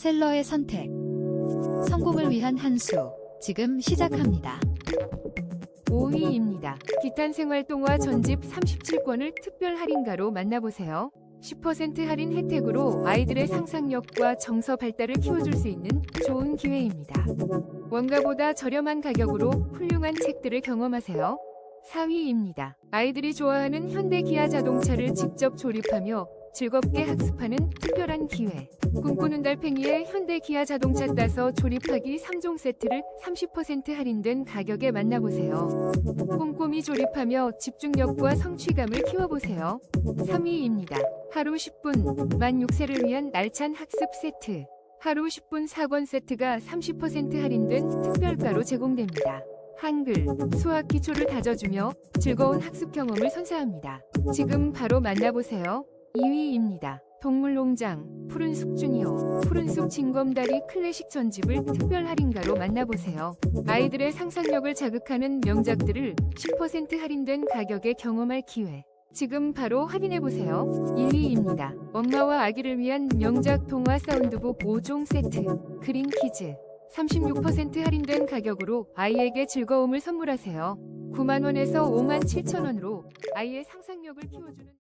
셀러의 선택. 성공을 위한 한 수. 지금 시작합니다. 5위입니다. 기탄 생활동화 전집 37권을 특별 할인가로 만나보세요. 10% 할인 혜택으로 아이들의 상상력과 정서 발달을 키워줄 수 있는 좋은 기회입니다. 원가보다 저렴한 가격으로 훌륭한 책들을 경험하세요. 4위입니다. 아이들이 좋아하는 현대 기아 자동차를 직접 조립하며 즐겁게 학습하는 특별한 기회. 꿈꾸는 달팽이의 현대 기아 자동차 따서 조립하기 3종 세트를 30% 할인된 가격에 만나보세요. 꼼꼼히 조립하며 집중력과 성취감을 키워보세요. 3위입니다. 하루 10분, 만 6세를 위한 날찬 학습 세트. 하루 10분 4권 세트가 30% 할인된 특별가로 제공됩니다. 한글, 수학 기초를 다져주며 즐거운 학습 경험을 선사합니다. 지금 바로 만나보세요. 2위입니다. 동물농장, 푸른숲 주니어, 푸른숲 진검다리 클래식 전집을 특별 할인가로 만나보세요. 아이들의 상상력을 자극하는 명작들을 10% 할인된 가격에 경험할 기회. 지금 바로 확인해보세요. 1위입니다. 엄마와 아기를 위한 명작 동화 사운드북 5종 세트. 그린 키즈. 36% 할인된 가격으로 아이에게 즐거움을 선물하세요. 9만원에서 5만 7천원으로 아이의 상상력을 키워주는